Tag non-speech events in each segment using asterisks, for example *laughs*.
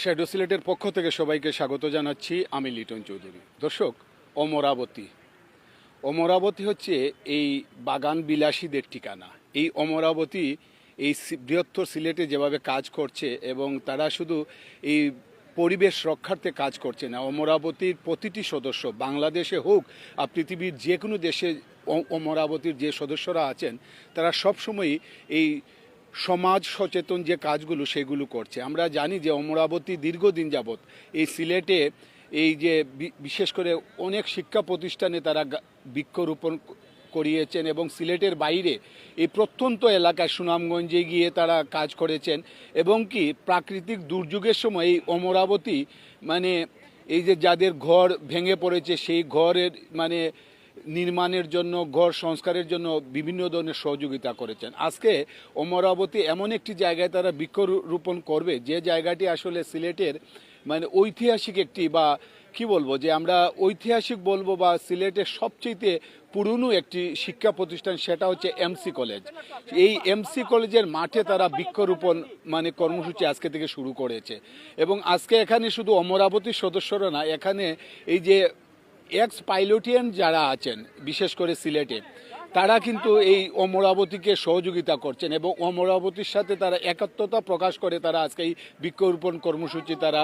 Shadow সিলেটের পক্ষ থেকে সবাইকে স্বাগত জানাচ্ছি। আমি লিটন চৌধুরী। দর্শক, অমরাবতী। অমরাবতী হচ্ছে এই বাগান বিলাসীদের ঠিকানা। এই অমরাবতী এই বৃহত্তর সিলেটে যেভাবে কাজ করছে এবং তারা শুধু এই পরিবেশ রক্ষার্থে কাজ করছে না, অমরাবতীর প্রতিটি সদস্য, বাংলাদেশে হোক আর পৃথিবীর যে কোনো দেশে অমরাবতীর যে সদস্যরা আছেন, তারা সবসময়ই এই সমাজ সচেতন যে কাজগুলো সেগুলো করছে। আমরা জানি যে অমরাবতী দীর্ঘদিন যাবৎ এই সিলেটে এই যে বিশেষ করে অনেক শিক্ষা প্রতিষ্ঠানে তারা বৃক্ষরোপণ করিয়েছেন এবং সিলেটের বাইরে এই প্রত্যন্ত এলাকায় সুনামগঞ্জে গিয়ে তারা কাজ করেছেন এবং কি প্রাকৃতিক দুর্যোগের সময় এই অমরাবতী মানে এই যে যাদের ঘর ভেঙে পড়েছে সেই ঘরের মানে নির্মাণের জন্য, ঘর সংস্কারের জন্য বিভিন্ন ধরনের সহযোগিতা করেছেন। আজকে অমরাবতী এমন একটি জায়গায় তারা বৃক্ষরোপণ করবে। যে জায়গাটি আসলে সিলেটের মানে ঐতিহাসিক একটি বা কি বলব, যে আমরা ঐতিহাসিক বলব বা সিলেটের সবচেয়ে পুরনো একটি শিক্ষা প্রতিষ্ঠান সেটা হচ্ছে এমসি কলেজ। এই এমসি কলেজের মাঠে তারা বৃক্ষরোপণ মানে কর্মসূচি আজকে থেকে শুরু করেছে। এবং আজকে এখানে শুধু অমরাবতীর সদস্যরা না, এখানে এই যে এক্স পাইলটিয়ান যারা আছেন, বিশেষ করে সিলেটে, তারা কিন্তু এই অমরাবতীকে সহযোগিতা করছেন এবং অমরাবতীর সাথে তারা একাত্মতা প্রকাশ করে তারা আজকে এই বৃক্ষরোপণ কর্মসূচি তারা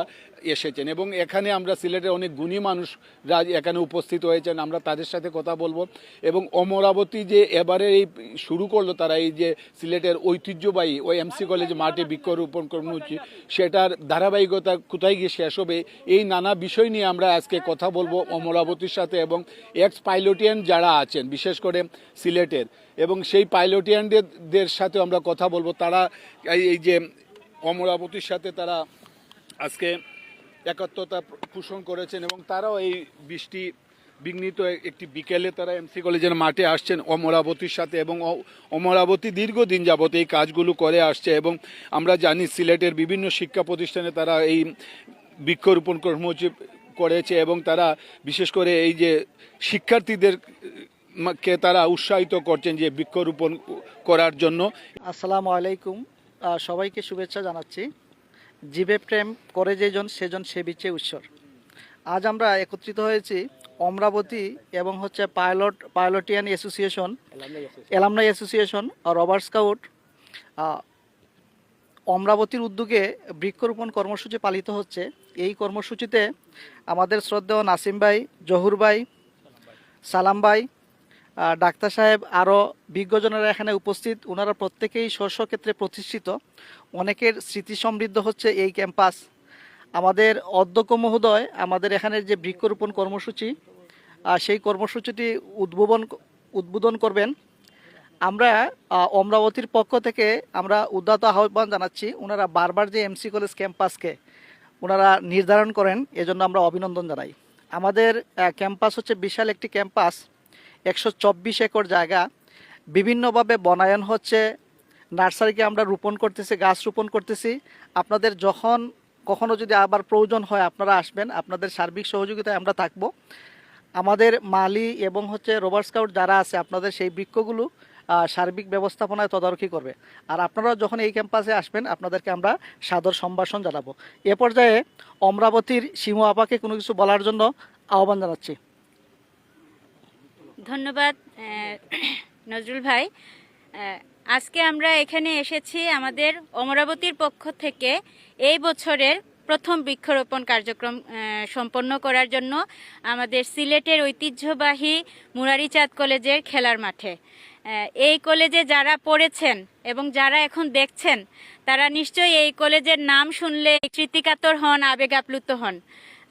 এসেছেন এবং এখানে আমরা সিলেটের অনেক গুণী মানুষরা এখানে উপস্থিত হয়েছেন, আমরা তাদের সাথে কথা বলব। এবং অমরাবতী যে এবারে এই শুরু করল তারা এই যে সিলেটের ঐতিহ্যবাহী ওই এমসি কলেজ মাঠে বৃক্ষরোপণ কর্মসূচি, সেটার ধারাবাহিকতা কোথায় গিয়ে শেষ হবে, এই নানা বিষয় নিয়ে আমরা আজকে কথা বলব অমরাবতীর সাথে এবং এক্স পাইলটিয়ান যারা আছেন, বিশেষ করে সিলেটের। এবং সেই পাইলটিয়ানদের সাথে আমরা কথা বলব। তারা এই এই যে অমরাবতীর সাথে তারা আজকে একাত্মতা পোষণ করেছেন এবং তারাও এই বৃষ্টি বিঘ্নিত একটি বিকেলে তারা এমসি কলেজের মাঠে আসছেন অমরাবতীর সাথে এবং অমরাবতী দীর্ঘদিন যাবত এই কাজগুলো করে আসছে এবং আমরা জানি সিলেটের বিভিন্ন শিক্ষা প্রতিষ্ঠানে তারা এই বৃক্ষরোপণ কর্মসূচি করেছে এবং তারা বিশেষ করে এই যে শিক্ষার্থীদের কে তারা উৎসাহিত করছেন যে বৃক্ষরোপণ করার জন্য। আসসালামু আলাইকুম। সবাইকে শুভেচ্ছা জানাচ্ছি। জীবে প্রেম করে যেজন সেজন সে বিচে ঈশ্বর। আজ আমরা একত্রিত হয়েছি অমরাবতী এবং হচ্ছে pilot, Pilotian association, alumni association, Robert scout. অমরাবতীর উদ্যোগে বৃক্ষরোপণ কর্মসূচি পালিত হচ্ছে। এই কর্মসূচিতে আমাদের শ্রদ্ধেয় নাসিম ভাই, জহুর ভাই, সালাম ভাই ডাক্তার সাহেব আরও বিজ্ঞজনেরা এখানে উপস্থিত। ওনারা প্রত্যেকেই স্ব স্ব ক্ষেত্রে প্রতিষ্ঠিত। অনেকের স্মৃতি সমৃদ্ধ হচ্ছে এই ক্যাম্পাস। আমাদের অধ্যক্ষ মহোদয়, আমাদের এখানের যে বৃক্ষরোপণ কর্মসূচি সেই কর্মসূচিটি উদ্বোধন উদ্বোধন করবেন। আমরা অমরাবতীর পক্ষ থেকে আমরা উদ্যত আহ্বান জানাচ্ছি ওনারা বারবার যে এমসি কলেজ ক্যাম্পাসকে ওনারা নির্ধারণ করেন, এজন্য আমরা অভিনন্দন জানাই। আমাদের ক্যাম্পাস হচ্ছে বিশাল একটি ক্যাম্পাস। একশো চব্বিশ একর জায়গা। বিভিন্নভাবে বনায়ন হচ্ছে। নার্সারিকে আমরা রোপণ করতেছি, গাছ রোপণ করতেছি। আপনাদের যখন কখনো যদি আবার প্রয়োজন হয় আপনারা আসবেন। আপনাদের সার্বিক সহযোগিতায় আমরা থাকব। আমাদের মালি এবং হচ্ছে রোবার স্কাউট যারা আছে, আপনাদের সেই বৃক্ষগুলো সার্বিক ব্যবস্থাপনায় তদারকি করবে। আর আপনারা যখন এই ক্যাম্পাসে আসবেন, আপনাদেরকে আমরা সাদর সম্ভাষণ জানাব। এ পর্যায়ে অমরাবতীর সিমু আপাকে কোনো কিছু বলার জন্য আহ্বান জানাচ্ছি। ধন্যবাদ নজরুল ভাই। আজকে আমরা এখানে এসেছি আমাদের অমরাবতীর পক্ষ থেকে এই বছরের প্রথম বৃক্ষরোপণ কার্যক্রম সম্পন্ন করার জন্য আমাদের সিলেটের ঐতিহ্যবাহী মুরারিচাঁদ কলেজের খেলার মাঠে। এই কলেজে যারা পড়েছেন এবং যারা এখন দেখছেন, তারা নিশ্চয়ই এই কলেজের নাম শুনলে স্মৃতিকাতর হন আবেগ আপ্লুত হন।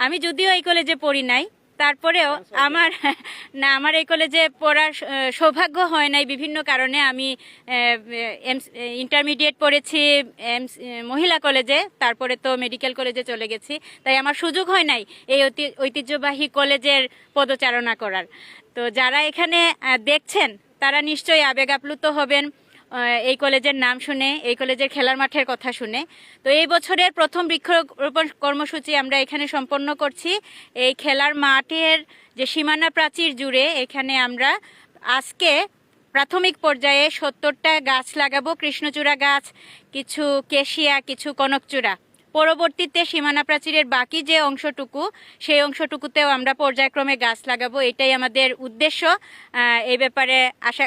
আমি যদিও এই কলেজে পড়ি নাই তারপরেও আমার *laughs* না আমার এই কলেজে পড়ার সৌভাগ্য হয় নাই বিভিন্ন কারণে। আমি ইন্টারমিডিয়েট পড়েছি এমস- মহিলা কলেজে তারপরে তো মেডিকেল কলেজে চলে গেছি। তাই আমার সুযোগ হয় নাই এই ঐতি- ঐতিহ্যবাহী কলেজের পদচারণা করার। তো যারা এখানে দেখছেন তারা নিশ্চয়ই আবেগ আপ্লুত হবেন। এই কলেজের নাম শুনে, এই কলেজের খেলার মাঠের কথা শুনে। তো এই বছরের প্রথম বৃক্ষরোপণ কর্মসূচি আমরা এখানে সম্পন্ন করছি। এই খেলার মাঠের যে সীমানা প্রাচীর জুড়ে এখানে আমরা আজকে প্রাথমিক পর্যায়ে সত্তরটা গাছ লাগাবো। কৃষ্ণচূড়া গাছ, কিছু কেশিয়া, কিছু কনকচূড়া। পরবর্তীতে সীমানা প্রাচীরের বাকি যে অংশটুকু, সেই অংশটুকুতেও আমরা পর্যায়ক্রমে গাছ লাগাবো। এটাই আমাদের উদ্দেশ্য। এই ব্যাপারে আশা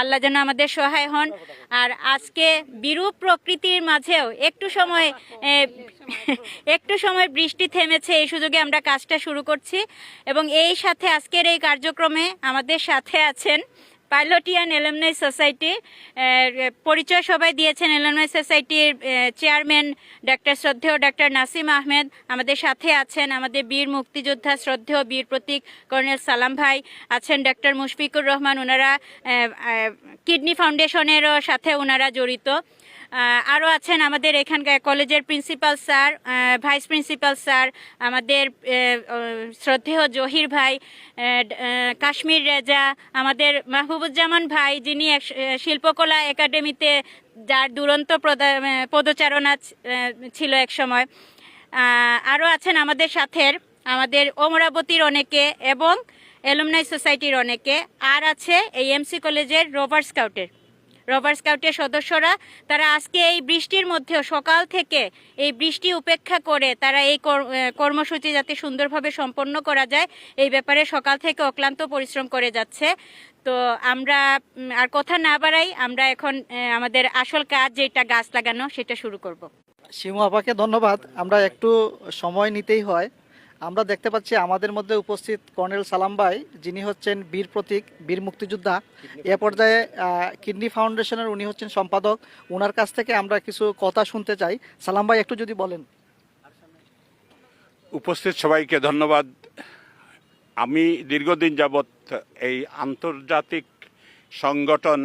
আল্লাহ যেন আমাদের সহায় হন। আর আজকে বিরূপ প্রকৃতির মাঝেও একটু সময় একটু সময় বৃষ্টি থেমেছে, এই সুযোগে আমরা কাজটা শুরু করছি। এবং এই সাথে আজকের এই কার্যক্রমে আমাদের সাথে আছেন পাইলটিয়ান এলমনাই সোসাইটি পরিচয় সবাই দিয়েছেন এলমনাই সোসাইটির চেয়ারম্যান ডাক্তার শ্রদ্ধেয় ডাক্তার নাসিম আহমেদ, আমাদের সাথে আছেন আমাদের বীর মুক্তিযোদ্ধা শ্রদ্ধেয় বীর প্রতীক কর্নেল সালাম ভাই, আছেন ডাক্তার মুশফিকুর রহমান ওনারা কিডনি ফাউন্ডেশনেরও সাথে ওনারা জড়িত। আরও আছেন আমাদের এখানকার কলেজের principal sir vice principal sir, আমাদের শ্রদ্ধেয় জহির ভাই কাশ্মীর রেজা, আমাদের মাহবুবুজ্জামান ভাই যিনি শিল্পকলা একাডেমিতে যার দুরন্ত পদচারণা ছিল এক সময়। আরও আছেন আমাদের সাথে আমাদের অমরাবতীর অনেকে এবং এলুমনাই সোসাইটির অনেকে। আর আছে এই এমসি কলেজের রোভার স্কাউটের। রবার স্কাউটের সদস্যরা, তারা আজকে এই বৃষ্টির মধ্যেও সকাল থেকে এই বৃষ্টি উপেক্ষা করে তারা এই কর- কর্মসূচি যাতে সুন্দরভাবে সম্পন্ন করা যায়, এই ব্যাপারে সকাল থেকে অক্লান্ত পরিশ্রম করে যাচ্ছে। তো আমরা আর কথা না বাড়াই, আমরা এখন আমাদের আসল কাজ যেটা গাছ লাগানো, সেটা শুরু করব। শিমু আপাকে ধন্যবাদ। আমরা একটু সময় নিতেই হয়। আমরা দেখতে পাচ্ছি আমাদের মধ্যে উপস্থিত কর্নেল সালাম ভাই যিনি হচ্ছেন বীর প্রতীক বীর মুক্তিযোদ্ধা। এ পর্যায়ে কিডনি ফাউন্ডেশনের উনি হচ্ছেন সম্পাদক। ওনার কাছ থেকে আমরা কিছু কথা শুনতে চাই। সালাম ভাই একটু যদি বলেন। উপস্থিত সবাইকে ধন্যবাদ। আমি দীর্ঘদিন যাবৎ এই আন্তর্জাতিক সংগঠন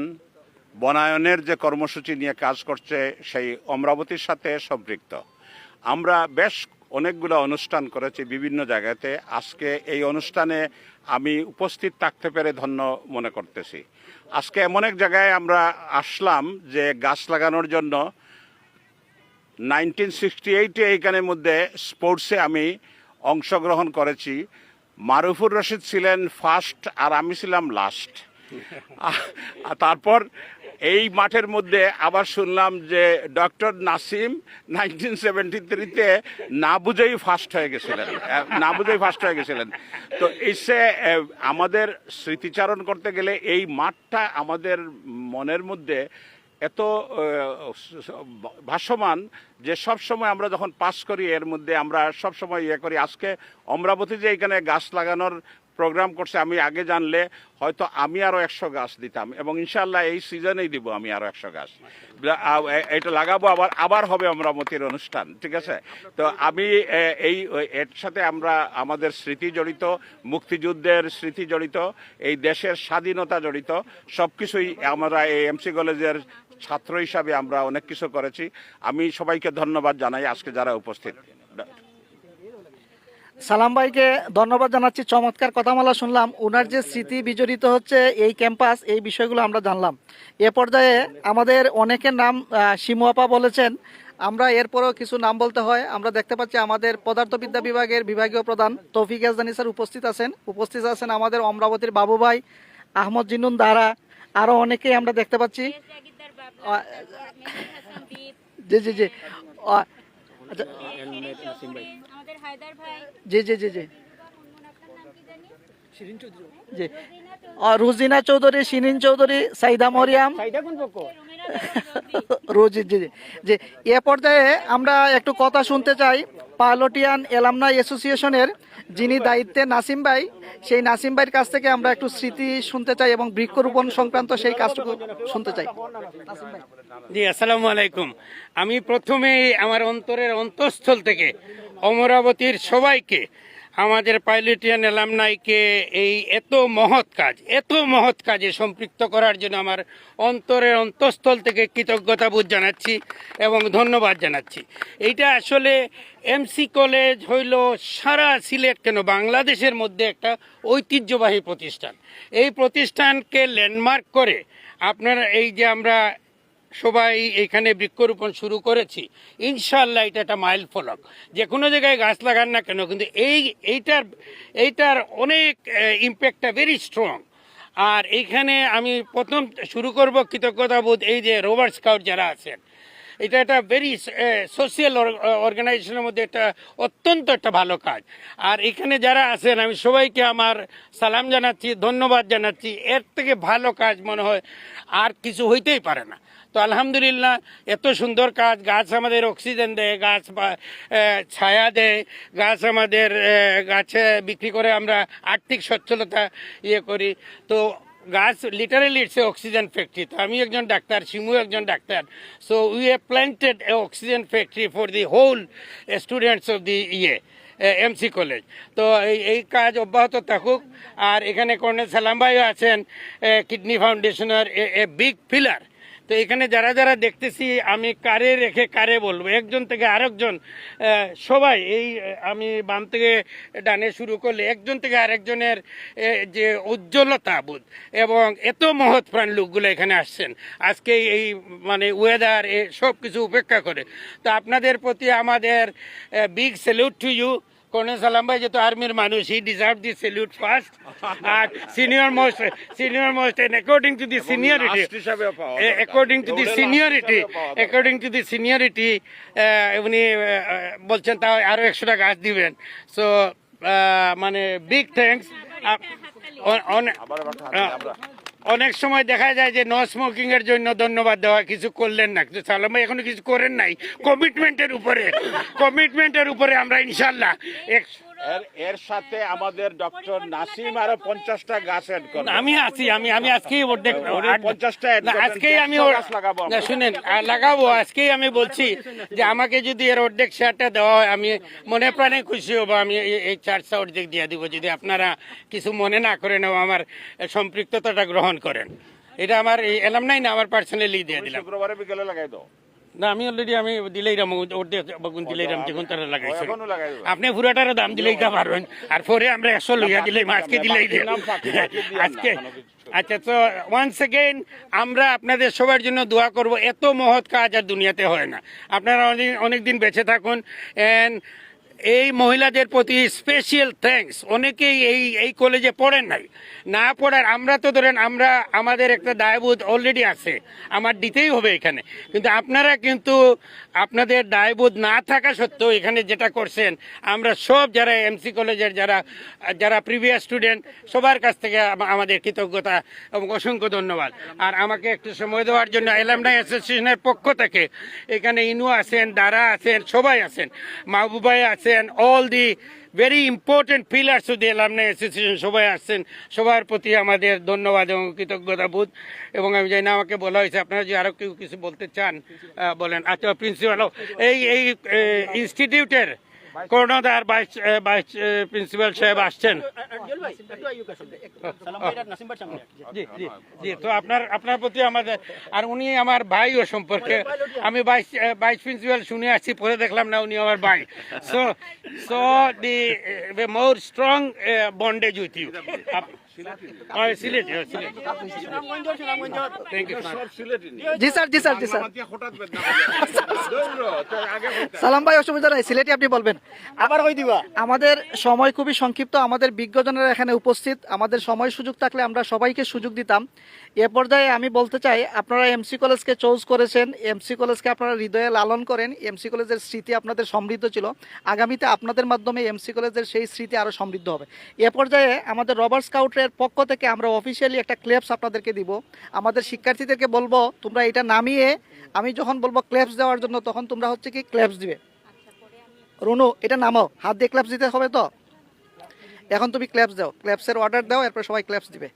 বনায়নের যে কর্মসূচি নিয়ে কাজ করছে সেই অমরাবতীর সাথে সম্পৃক্ত। আমরা বেশ অনেকগুলো অনুষ্ঠান করেছি বিভিন্ন জায়গাতে। আজকে এই অনুষ্ঠানে আমি উপস্থিত থাকতে পেরে ধন্য মনে করতেছি। আজকে এমন এক জায়গায় আমরা আসলাম যে গাছ লাগানোর জন্য নাইনটিন সিক্সটি এইটে এইখানের মধ্যে স্পোর্টসে আমি অংশগ্রহণ করেছি। মারুফুর রশিদ ছিলেন ফার্স্ট আর আমি ছিলাম লাস্ট। তারপর এই মাঠের মধ্যে আবার শুনলাম যে ডক্টর নাসিম নাইনটিন সেভেন্টি থ্রিতে না বুঝেই ফার্স্ট হয়ে গেছিলেন। না বুঝেই ফার্স্ট হয়ে গেছিলেন। তো এসে আমাদের স্মৃতিচারণ করতে গেলে এই মাঠটা আমাদের মনের মধ্যে এত ভাসমান যে সব সময় আমরা যখন পাস করি, এর মধ্যে আমরা সব সময় ইয়ে করি। আজকে অমরাবতী যে এখানে গাছ লাগানোর প্রোগ্রাম করছে আমি আগে জানলে হয়তো আমি আরও একশো গাছ দিতাম এবং ইনশাল্লাহ এই সিজনেই দিব আমি আরও একশো গাছ। এটা লাগাবো আবার আবার হবে অমরাবতীর অনুষ্ঠান ঠিক আছে? তো আমি এই এর সাথে আমরা আমাদের স্মৃতি জড়িত মুক্তিযুদ্ধের স্মৃতি জড়িত এই দেশের স্বাধীনতা জড়িত সব কিছুই আমরা এই এমসি কলেজের ছাত্র হিসাবে আমরা অনেক কিছু করেছি। আমি সবাইকে ধন্যবাদ জানাই আজকে যারা উপস্থিত। সালাম ভাইকে ধন্যবাদ জানাচ্ছি। চমৎকার কথামালা শুনলাম। ওনার যে স্মৃতি বিজড়িত হচ্ছে এই ক্যাম্পাস এই বিষয়গুলো আমরা জানলাম। এ পর্যায়ে আমাদের অনেকের নাম আহ, শিমু আপা বলেছেন। আমরা এরপরেও কিছু নাম বলতে হয়। আমরা দেখতে পাচ্ছি আমাদের পদার্থবিদ্যা বিভাগের বিভাগীয় প্রধান তৌফিক আজদানি স্যার উপস্থিত আছেন। উপস্থিত আছেন আমাদের অমরাবতীর বাবু ভাই আহমদ জিনুন দারা আরও অনেকেই আমরা দেখতে পাচ্ছি। জি জি জি। আচ্ছা। হায়দার ভাই। জি জি জি জি। জি। রুজিনা চৌধুরী শিরিন চৌধুরী সাইদা মরিয়াম। *laughs* জি জি। জি এ পর্যায়ে আমরা একটু কথা শুনতে চাই পাইলটিয়ান এলামনা অ্যাসোসিয়েশনের, যিনি দায়িত্বে নাসিম ভাই। সেই নাসিম ভাইয়ের কাছ থেকে আমরা একটু স্মৃতি শুনতে চাই এবং বৃক্ষরোপণ সংক্রান্ত সেই কাজটুকু শুনতে চাই। জি, আসসালামু আলাইকুম। আমি প্রথমেই আমার অন্তরের অন্তঃস্থল থেকে অমরাবতীর সবাইকে আমাদের পাইলটিয়ান এলামনাইকে এই এত মহৎ কাজ, এত মহৎ কাজে সম্পৃক্ত করার জন্য আমার অন্তরের অন্তঃস্থল থেকে কৃতজ্ঞতা বোধ জানাচ্ছি এবং ধন্যবাদ জানাচ্ছি। এইটা আসলে এমসি কলেজ হইল সারা সিলেট কেন বাংলাদেশের মধ্যে একটা ঐতিহ্যবাহী প্রতিষ্ঠান। এই প্রতিষ্ঠানকে ল্যান্ডমার্ক করে আপনারা এই যে আমরা সবাই এখানে বৃক্ষরোপণ শুরু করেছি। ইনশাল্লাহ এটা একটা মাইল ফলক। যে কোনো জায়গায় গাছ লাগান না কেন, কিন্তু এই, এইটার এইটার অনেক ইম্প্যাক্টটা ভেরি স্ট্রং আর এইখানে আমি প্রথম শুরু করব কৃতজ্ঞতা বোধ এই যে রোভার স্কাউট যারা আছেন। এটা একটা ভেরি সোশিয়াল অর্গানাইজেশনের মধ্যে একটা অত্যন্ত একটা ভালো কাজ। আর এখানে যারা আছেন, আমি সবাইকে আমার সালাম জানাচ্ছি, ধন্যবাদ জানাচ্ছি। এর থেকে ভালো কাজ মনে হয় আর কিছু হইতেই পারে না। তো আলহামদুলিল্লাহ, এত সুন্দর কাজ। গাছ আমাদের অক্সিজেন দেয়, গাছ ছায়া দেয়। গাছ আমাদের গাছে বিক্রি করে আমরা আর্থিক সচ্ছলতা ইয়ে করি। তো গাছ literally it's a oxygen factory তো আমি একজন ডাক্তার শিমু একজন doctor. So we have planted a oxygen factory for the whole students of the ইয়ে এমসি কলেজ তো এই এই কাজ অব্যাহত থাকুক। আর এখানে কর্নেল সালাম ভাইও আছেন কিডনি ফাউন্ডেশনের, এ বিগ পিলার তো এখানে যারা যারা দেখতেছি, আমি কারে রেখে কারে বলব? একজন থেকে আরেকজন সবাই এই আমি বাম থেকে ডানে শুরু করলে একজন থেকে আরেকজনের যে উজ্জ্বলতা বোধ এবং এত মহৎ প্রাণ লোকগুলো এখানে আসছেন। আজকে এই মানে ওয়েদার সব কিছু উপেক্ষা করে। তো আপনাদের প্রতি আমাদের big salute to you colonel Salam ভাই যেহেতু আর্মির মানুষ he deserve the salute first R senior most senior most according to the seniority. According to the seniority. According to the seniority উনি বলছেন তাও আরও একশোটা গাছ দিবেন সো মানে বিগ হাতে আমরা অনেক সময় দেখা যায় যে নো স্মোকিং এর জন্য ধন্যবাদ দেওয়া, কিছু করলেন না। কিন্তু সালাম ভাই এখনও কিছু করেন নাই। কমিটমেন্টের উপরে। কমিটমেন্টের উপরে আমরা ইনশাল্লাহ এর এর সাথে আমাদের ডক্টর নাসিম আরও পঞ্চাশটা গাছ অ্যাড করবে। আমি আছি আমি আমি আজকেই অর্ধেক উনি 50টা add না, করবেন, আজকেই আমি 100 ওর- গাছ লাগাবো শুনেন লাগাবো আজকেই আমি বলছি যে আমাকে যদি এর অর্ধেক শেয়ারটা দেওয়া হয় আমি মনে প্রাণে খুশি হব আমি এই- এই চার্জটা অর্ধেক দিয়ে দিব। যদি আপনারা কিছু মনে না করেন এবং আমার সম্পৃক্ততাটা গ্রহণ করেন। এটা আমার এলাম নাই না আমার পার্সোনালি দিয়ে দিলাম। শুক্রবারে বিকেলে লাগাই দাও। না আমি অলরেডি আমি দিলেই রাম অর্ধেক বগুন দিলেই রাম তারা লাগাইছে। আপনি পুরাটার দাম দিলেই তা পারবেন। আর পরে আমরা একশো লইয়া দিলেই আজকে দিলেই আজকে আচ্ছা তো ওয়ান্স এগেইন আমরা আপনাদের সবার জন্য দোয়া করব এত মহৎ কাজ আর দুনিয়াতে হয় না। আপনারা অনেক অনেক দিন বেঁচে থাকুন এন্ড এই মহিলাদের প্রতি স্পেশাল থ্যাঙ্কস অনেকেই এই এই কলেজে পড়েন নাই। না পড়ার, আমরা তো ধরেন, আমরা, আমাদের একটা দায়বোধ অলরেডি আছে। আমার দিতেই হবে এখানে। কিন্তু আপনারা কিন্তু, আপনাদের দায়বোধ না থাকা সত্ত্বেও এখানে যেটা করছেন, আমরা সব যারা এমসি কলেজের যারা যারা প্রিভিয়াস স্টুডেন্ট সবার কাছ থেকে আমাদের কৃতজ্ঞতা এবং অসংখ্য ধন্যবাদ। আর আমাকে একটু সময় দেওয়ার জন্য এলামনাই অ্যাসোসিয়েশনের পক্ষ থেকে, এখানে ইনু আছেন, দারা আছেন, সবাই আছেন। মাহবুবাই আছেন all the very important pillars of the alumni association সবাই আসছেন, সবার প্রতি আমাদের ধন্যবাদ এবং কৃতজ্ঞতা বোধ। এবং আমি জানি আমাকে বলা হয়েছে, আপনারা যদি আরও কেউ কিছু বলতে চান বলেন। আচ্ছা প্রিন্সিপাল, এই এই ইনস্টিটিউটের কর্ণধার ভাইস ভাইস প্রিন্সিপাল সাহেব আসছেন। জি তো আপনার আপনার প্রতি আমাদের আর উনি আমার ভাইও সম্পর্কে। আমি ভাইস ভাইস প্রিন্সিপাল শুনে আসছি পরে দেখলাম না উনি আমার ভাই। So so the more strong bondage with you G sir G sir G sir. সালাম ভাই অসুবিধা নাই সিলেটি আপনি বলবেন। আবার কই দিবা? আমাদের সময় খুবই সংক্ষিপ্ত আমাদের বিজ্ঞজনেরা এখানে উপস্থিত। আমাদের সময় সুযোগ থাকলে আমরা সবাইকে সুযোগ দিতাম। এ পর্যায়ে আমি বলতে চাই আপনারা এমসি কলেজকে চুজ করেছেন। এমসি কলেজকে আপনারা হৃদয়ে লালন করেন। এমসি কলেজের স্মৃতি আপনাদের সমৃদ্ধ ছিল। আগামীতে আপনাদের মাধ্যমে এমসি কলেজের সেই স্মৃতি আরও সমৃদ্ধ হবে। এ পর্যায়ে আমাদের রবার্ট স্কাউটের পক্ষ থেকে আমরা অফিসিয়ালি একটা ক্লেপস আপনাদেরকে দিব। আমাদের শিক্ষার্থীদেরকে বলব, তোমরা এটা নামিয়ে, আমি যখন বলব ক্লেপস দেওয়ার জন্য, তখন তোমরা হচ্ছে কি ক্লেপস দিবে। রুনু, এটা নামাও, হাত দিয়ে ক্লেপস দিতে হবে তো? এখন তুমি ক্লেপস দাও ক্লেপসের অর্ডার দাও, এরপর সবাই ক্লেপস দিবে।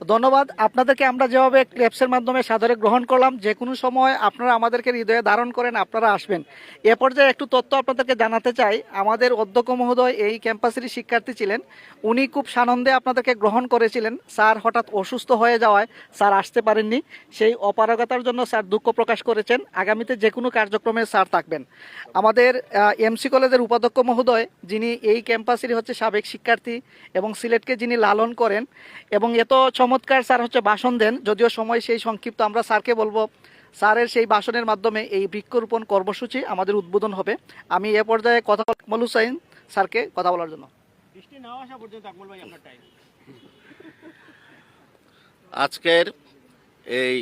ধন্যবাদ। আপনাদেরকে আমরা যেভাবে ক্লেপসের মাধ্যমে সাদরে গ্রহণ করলাম, যে কোনো সময় আপনারা আমাদেরকে হৃদয়ে ধারণ করেন, আপনারা আসবেন। এ পর্যায়ে একটু তথ্য আপনাদেরকে জানাতে চাই। আমাদের অধ্যক্ষ মহোদয় এই ক্যাম্পাসেরই শিক্ষার্থী ছিলেন। উনি খুব সানন্দে আপনাদেরকে গ্রহণ করেছিলেন। স্যার হঠাৎ অসুস্থ হয়ে যাওয়ায় স্যার আসতে পারেননি। সেই অপারগতার জন্য স্যার দুঃখ প্রকাশ করেছেন। আগামীতে যে কোনো কার্যক্রমে স্যার থাকবেন। আমাদের এমসি কলেজের উপাধ্যক্ষ মহোদয়, যিনি এই ক্যাম্পাসেরই হচ্ছে সাবেক শিক্ষার্থী এবং সিলেটকে যিনি লালন করেন এবং এত চমৎকার স্যার হচ্ছে ভাষণ দেন। যদিও সময় সেই সংক্ষিপ্ত আমরা স্যারকে বলব স্যারের সেই ভাষণের মাধ্যমে এই বৃক্ষরোপণ কর্মসূচি আমাদের উদ্বোধন হবে। আমি এ পর্যায়ে কথা বল- হুসাইন স্যারকে কথা বলার জন্য। আজকের এই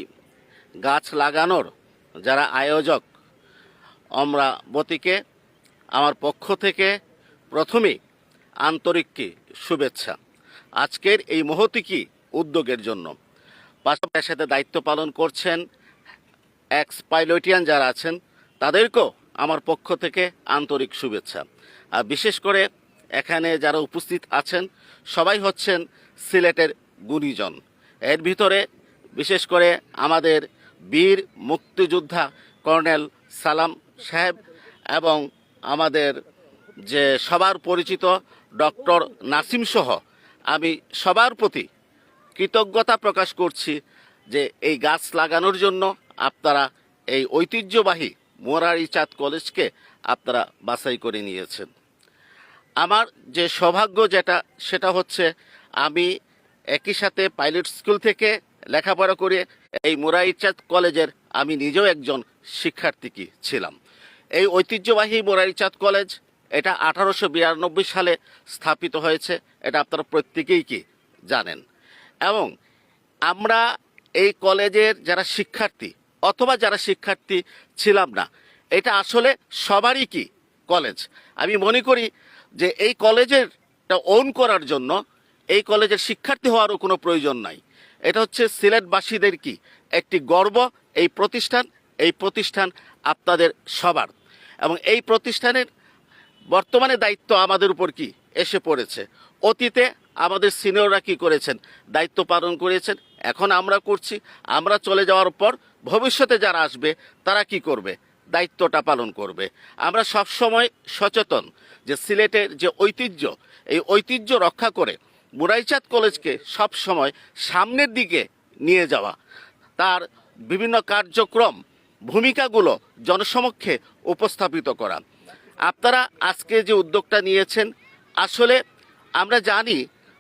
গাছ লাগানোর যারা আয়োজক অমরাবতীকে আমার পক্ষ থেকে প্রথমেই আন্তরিক কি শুভেচ্ছা। আজকের এই মহতি কি উদ্যোগের জন্য। পাশাপাশি সাথে দায়িত্ব পালন করছেন এক্স পাইলটিয়ান যারা আছেন, তাদেরকেও আমার পক্ষ থেকে আন্তরিক শুভেচ্ছা। আর বিশেষ করে এখানে যারা উপস্থিত আছেন, সবাই হচ্ছেন সিলেটের গুণীজন। এর ভিতরে বিশেষ করে আমাদের বীর মুক্তিযোদ্ধা কর্নেল সালাম সাহেব এবং আমাদের যে সবার পরিচিত ডক্টর নাসিম সহ, আমি সবার প্রতি কৃতজ্ঞতা প্রকাশ করছি যে এই গাছ লাগানোর জন্য আপনারা এই ঐতিহ্যবাহী মোরারি চাঁদ কলেজকে আপনারা বাছাই করে নিয়েছেন। আমার যে সৌভাগ্য যেটা, সেটা হচ্ছে আমি একই সাথে পাইলট স্কুল থেকে লেখাপড়া করে এই মোরারি চাঁদ কলেজের আমি নিজেও একজন শিক্ষার্থী ছিলাম। এই ঐতিহ্যবাহী মোরারি চাঁদ কলেজ এটা আঠারোশো বিরানব্বই সালে স্থাপিত হয়েছে, এটা আপনারা প্রত্যেকেই কি জানেন। এবং আমরা এই কলেজের যারা শিক্ষার্থী, অথবা যারা শিক্ষার্থী ছিলাম না, এটা আসলে সবারই কি কলেজ? আমি মনে করি যে এই কলেজের ওন করার জন্য এই কলেজের শিক্ষার্থী হওয়ারও কোনো প্রয়োজন নাই। এটা হচ্ছে সিলেটবাসীদের কি একটি গর্ব, এই প্রতিষ্ঠান এই প্রতিষ্ঠান আপনাদের সবার। এবং এই প্রতিষ্ঠানের বর্তমানে দায়িত্ব আমাদের উপর কি? এসে পড়েছে। অতীতে আমাদের সিনিয়ররা কি করেছেন? দায়িত্ব পালন করেছেন। এখন আমরা করছি, আমরা চলে যাওয়ার পর ভবিষ্যতে যারা আসবে, তারা কি করবে? দায়িত্বটা পালন করবে। আমরা সব সময় সচেতন যে সিলেটের যে ঐতিহ্য, এই ঐতিহ্য রক্ষা করে মুরাইচাঁদ কলেজকে সব সময় সামনের দিকে নিয়ে যাওয়া, তার বিভিন্ন কার্যক্রম, ভূমিকাগুলো জনসমক্ষে উপস্থাপিত করা। আপনারা আজকে যে উদ্যোগটা নিয়েছেন, আসলে আমরা জানি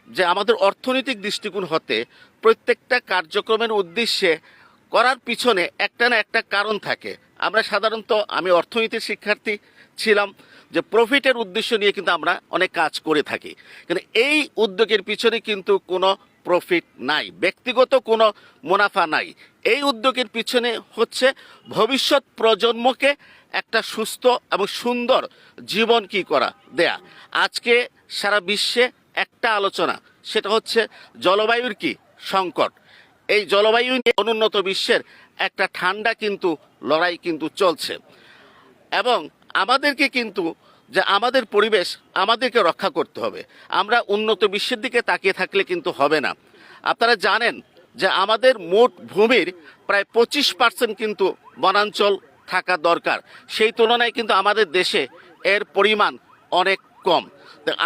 যে আমাদের অর্থনৈতিক দৃষ্টিকোণ হতে প্রত্যেকটা কার্যক্রমের উদ্দেশ্যে করার পিছনে একটা না একটা কারণ থাকে। আমরা সাধারণত, আমি অর্থনীতির শিক্ষার্থী ছিলাম, যে প্রফিটের উদ্দেশ্য নিয়ে কিন্তু আমরা অনেক কাজ করে থাকি। কিন্তু এই উদ্যোগের পিছনে কিন্তু কোনো প্রফিট নাই, ব্যক্তিগত কোনো মুনাফা নাই। এই উদ্যোগের পিছনে হচ্ছে ভবিষ্যৎ প্রজন্মকে একটা সুস্থ এবং সুন্দর জীবন কি করা দেয়া। আজকে সারা বিশ্বে একটা আলোচনা, সেটা হচ্ছে জলবায়ুর কি সংকট। এই জলবায়ু নিয়ে অনুন্নত বিশ্বের একটা ঠান্ডা কিন্তু, লড়াই কিন্তু চলছে। এবং আমাদেরকে কিন্তু, যে আমাদের পরিবেশ, আমাদেরকে রক্ষা করতে হবে। আমরা উন্নত বিশ্বের দিকে তাকিয়ে থাকলে কিন্তু হবে না। আপনারা জানেন যে আমাদের মোট ভূমির প্রায় পঁচিশ পার্সেন্ট কিন্তু বনাঞ্চল থাকা দরকার। সেই তুলনায় কিন্তু আমাদের দেশে এর পরিমাণ অনেক কম।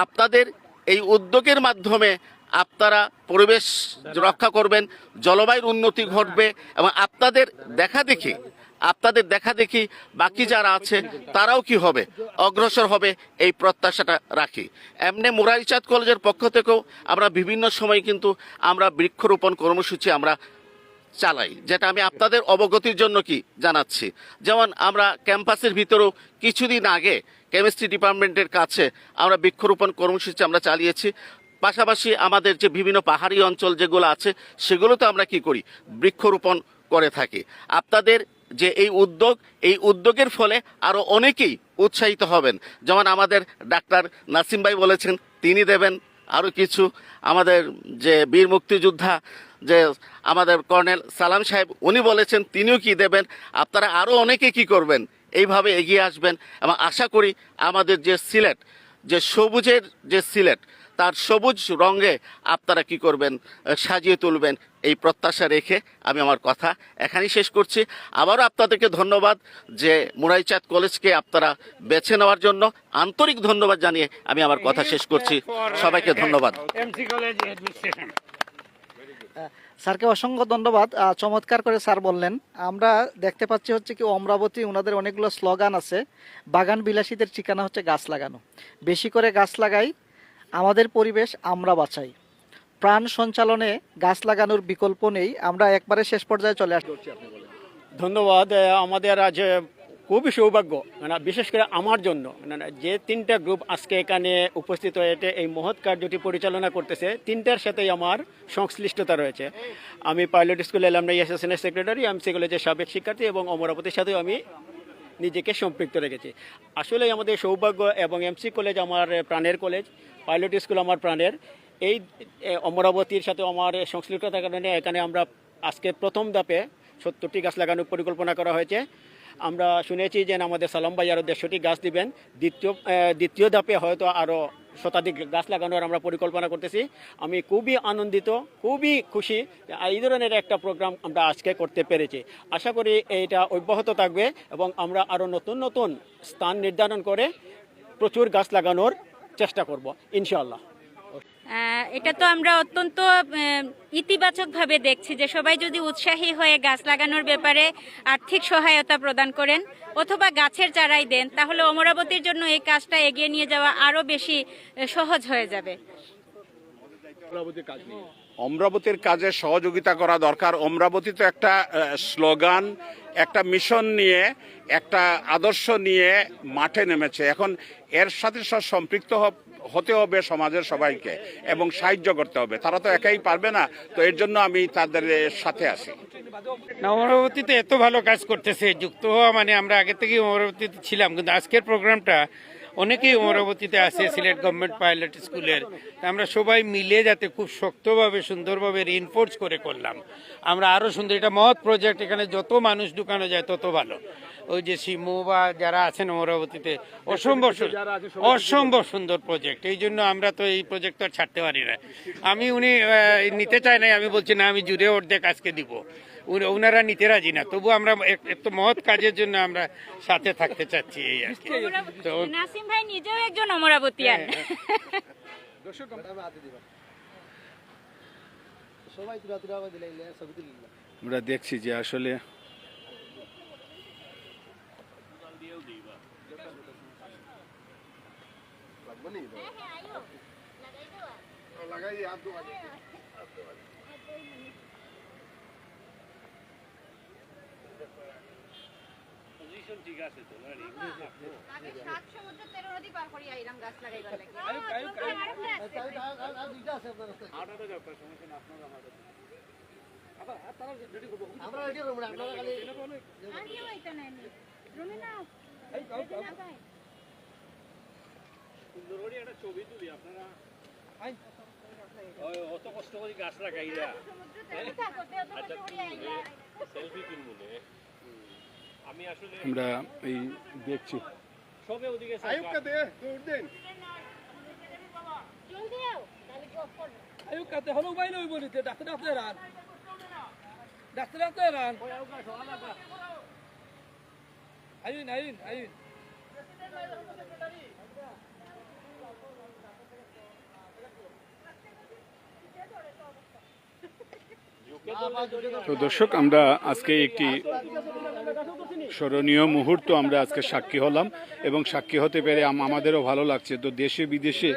আপনাদের এই উদ্যোগের মাধ্যমে আপনারা পরিবেশ রক্ষা করবেন, জলবায়ুর উন্নতি ঘটবে এবং আপনাদের দেখা দেখি, আপনাদের দেখা দেখি বাকি যারা আছে তারাও কি হবে, অগ্রসর হবে এই প্রত্যাশাটা রাখি। এমনি মুরারিচাঁদ কলেজের পক্ষ থেকেও আমরা বিভিন্ন সময় কিন্তু আমরা বৃক্ষরোপণ কর্মসূচি আমরা চালাই, যেটা আমি আপনাদের অবগতির জন্য কি জানাচ্ছি। যেমন আমরা ক্যাম্পাসের ভিতরেও কিছুদিন আগে কেমিস্ট্রি ডিপার্টমেন্টের কাছে আমরা বৃক্ষরোপণ কর্মসূচি আমরা চালিয়েছি। পাশাপাশি আমাদের যে বিভিন্ন পাহাড়ি অঞ্চল যেগুলো আছে, সেগুলোতে আমরা কি করি? বৃক্ষরোপণ করে থাকি। আপনাদের যে এই উদ্যোগ, এই উদ্যোগের ফলে আরও অনেকেই উৎসাহিত হবেন। যেমন আমাদের ডাক্তার নাসিম ভাই বলেছেন, তিনি দেবেন আরও কিছু। আমাদের যে বীর মুক্তিযোদ্ধা, যে আমাদের কর্নেল সালাম সাহেব, উনি বলেছেন, তিনিও কি দেবেন? আপনারা আরও অনেকে কি করবেন? এইভাবে এগিয়ে আসবেন এবং আশা করি আমাদের যে সিলেট যে সবুজের যে সিলেট তার সবুজ রঙে আপনারা কি করবেন সাজিয়ে তুলবেন এই প্রত্যাশা রেখে আমি আমার কথা এখানেই শেষ করছি। আবারও আপনাদেরকে ধন্যবাদ যে মুরাইচাঁদ কলেজকে আপনারা বেছে নেওয়ার জন্য আন্তরিক ধন্যবাদ জানিয়ে আমি আমার কথা শেষ করছি। সবাইকে ধন্যবাদ। M C college administration. স্যারকে অসংখ্য ধন্যবাদ। চমৎকার করে স্যার বললেন। আমরা দেখতে পাচ্ছি হচ্ছে কি অমরাবতী ওনাদের অনেকগুলো স্লোগান আছে। বাগান বিলাসীদের ঠিকানা হচ্ছে গাছ লাগানো। বেশি করে গাছ লাগাই, আমাদের পরিবেশ আমরা বাঁচাই। প্রাণ সঞ্চালনে গাছ লাগানোর বিকল্প নেই। আমরা একবারে শেষ পর্যায়ে চলে আসছি ধন্যবাদ। আমাদের আজ খুবই সৌভাগ্য মানে বিশেষ করে আমার জন্য। মানে যে তিনটা গ্রুপ আজকে এখানে উপস্থিত হয়েছে, এই মহৎ কার্যটি পরিচালনা করতেছে, তিনটার সাথেই আমার সংশ্লিষ্টতা রয়েছে। আমি পাইলট স্কুল এলামনাই অ্যাসোসিয়েশনের সেক্রেটারি এমসি কলেজের সাবেক শিক্ষার্থী এবং অমরাবতীর সাথেও আমি নিজেকে সম্পৃক্ত রেখেছি। আসলে আমাদের সৌভাগ্য এবং এমসি কলেজ আমার প্রাণের কলেজ পাইলট স্কুল আমার প্রাণের। এই অমরাবতীর সাথে আমার সংশ্লিষ্টতার কারণে এখানে আমরা আজকে প্রথম ধাপে সত্তরটি গাছ লাগানোর পরিকল্পনা করা হয়েছে। আমরা শুনেছি যে আমাদের সালাম ভাই আরও দেড়শোটি গাছ দিবেন। দ্বিতীয় দ্বিতীয় ধাপে হয়তো আরও শতাধিক গাছ লাগানোর আমরা পরিকল্পনা করতেছি। আমি খুবই আনন্দিত খুবই খুশি এই ধরনের একটা প্রোগ্রাম আমরা আজকে করতে পেরেছি। আশা করি এইটা অব্যাহত থাকবে এবং আমরা আরও নতুন নতুন স্থান নির্ধারণ করে প্রচুর গাছ লাগানোর চেষ্টা করব ইনশাআল্লাহ। আহ, এটা তো আমরা অত্যন্ত ইতিবাচকভাবে দেখছি যে সবাই যদি উৎসাহী হয়ে গাছ লাগানোর ব্যাপারে আর্থিক সহায়তা প্রদান করেন অথবা গাছের চারাই দেন, তাহলে অমরাবতীর জন্য এই কাজটা এগিয়ে নিয়ে যাওয়া আরও বেশি সহজ হয়ে যাবে। অমরাবতীর কাজ সহযোগিতা করা দরকার। অমরাবতী তো একটা স্লোগান, একটা মিশন নিয়ে, একটা আদর্শ নিয়ে মাঠে নেমেছে। এখন এর সাথে সব সম্পৃক্ত হতে হবে সমাজের সবাইকে এবং সাহায্য করতে হবে। তারা তো একাই পারবে না, তো এর জন্য আমি তাদের সাথে আছি। অমরাবতীতে এত ভালো কাজ করতেছে, যুক্ত হওয়া মানে আমরা আগে থেকে অমরাবতীতে ছিলাম, কিন্তু আজকের প্রোগ্রামটা অনেকেই অমরাবতীতে আছে সিলেট গভর্নমেন্ট পাইলট স্কুলের আমরা সবাই মিলে যাতে খুব শক্তভাবে সুন্দরভাবে রিনফোর্স করে করলাম। আমরা আরও সুন্দর এটা মহৎ প্রজেক্ট এখানে যত মানুষ ঢুকানো যায় তত ভালো। ওই যে সিমু বা যারা আছেন অমরাবতীতে অসম্ভব অসম্ভব সুন্দর প্রজেক্ট এই জন্য আমরা তো এই প্রজেক্ট আর ছাড়তে পারি না। আমি উনি নিতে চাই নাই আমি বলছি না আমি জুড়ে অর্ধেক আজকে দিব। ওনারা নিতে রাজি না। তবু আমরা এত মহৎ কাজের জন্য আমরা সাথে থাকতে চাচ্ছি এই আর কি। তো নাসিম ভাই নিজেও একজন অমরাবতীয়ান সবাই তুলা তুলা দিলে ছবি তুলি আমরা দেখছি যে আসলে সাত সমুদ্র তেরো নদী পার করি আইলাম গাছ লাগাইবার লাগি দুইটা আছে আপনার কাছে আমরা রেডি করব আপনারা খালি আনিও এটা নাই রুমিনা ভাই সমুদ্র তেরো থাকো তেরো তো করি Aí o cara rolou não, bonito, dá tudo acelerado. Dá tudo acelerado. Aí, aí, aí. তো দর্শক, আমরা আজকে একটি স্মরণীয় মুহূর্ত আমরা আজকে সাক্ষী হলাম এবং সাক্ষী হতে পেরে আমাদেরও ভালো লাগছে। তো দেশে বিদেশে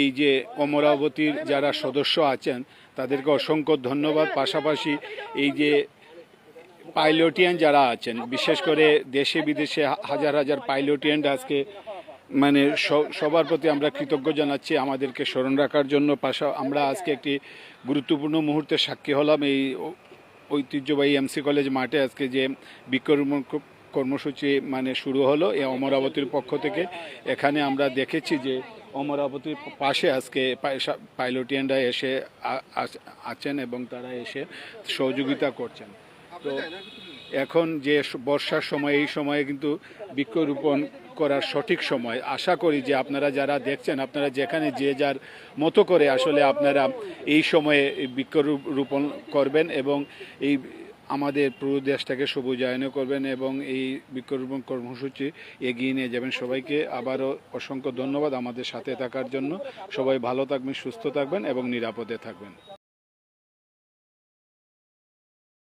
এই যে অমরাবতীর যারা সদস্য আছেন, তাদেরকে অসংখ্য ধন্যবাদ। পাশাপাশি এই যে পাইলটিয়ান যারা আছেন, বিশেষ করে দেশে বিদেশে হাজার হাজার পাইলটিয়ান আজকে মানে সবার প্রতি আমরা কৃতজ্ঞ জানাচ্ছি আমাদেরকে স্মরণ রাখার জন্য। পাশা আমরা আজকে একটি গুরুত্বপূর্ণ মুহূর্তে সাক্ষী হলাম এই ঐতিহ্যবাহী এমসি কলেজ মাঠে। আজকে যে বিক্ষোভ কর্মসূচি মানে শুরু হলো এই অমরাবতীর পক্ষ থেকে। এখানে আমরা দেখেছি যে অমরাবতীর পাশে আজকে পাইলটিয়ানরা এসে আছেন এবং তারা এসে সহযোগিতা করছেন। তো এখন যে বর্ষার সময়, এই সময়ে কিন্তু বৃক্ষরোপণ করার সঠিক সময়। আশা করি যে আপনারা যারা দেখছেন, আপনারা যেখানে যে যার মতো করে আসলে আপনারা এই সময়ে বৃক্ষরোপণ করবেন এবং এই আমাদের পুরো দেশটাকে সবুজায়ন করবেন এবং এই বৃক্ষরোপণ কর্মসূচি এগিয়ে নিয়ে যাবেন সবাইকে। আবারও অসংখ্য ধন্যবাদ আমাদের সাথে থাকার জন্য। সবাই ভালো থাকবেন, সুস্থ থাকবেন এবং নিরাপদে থাকবেন।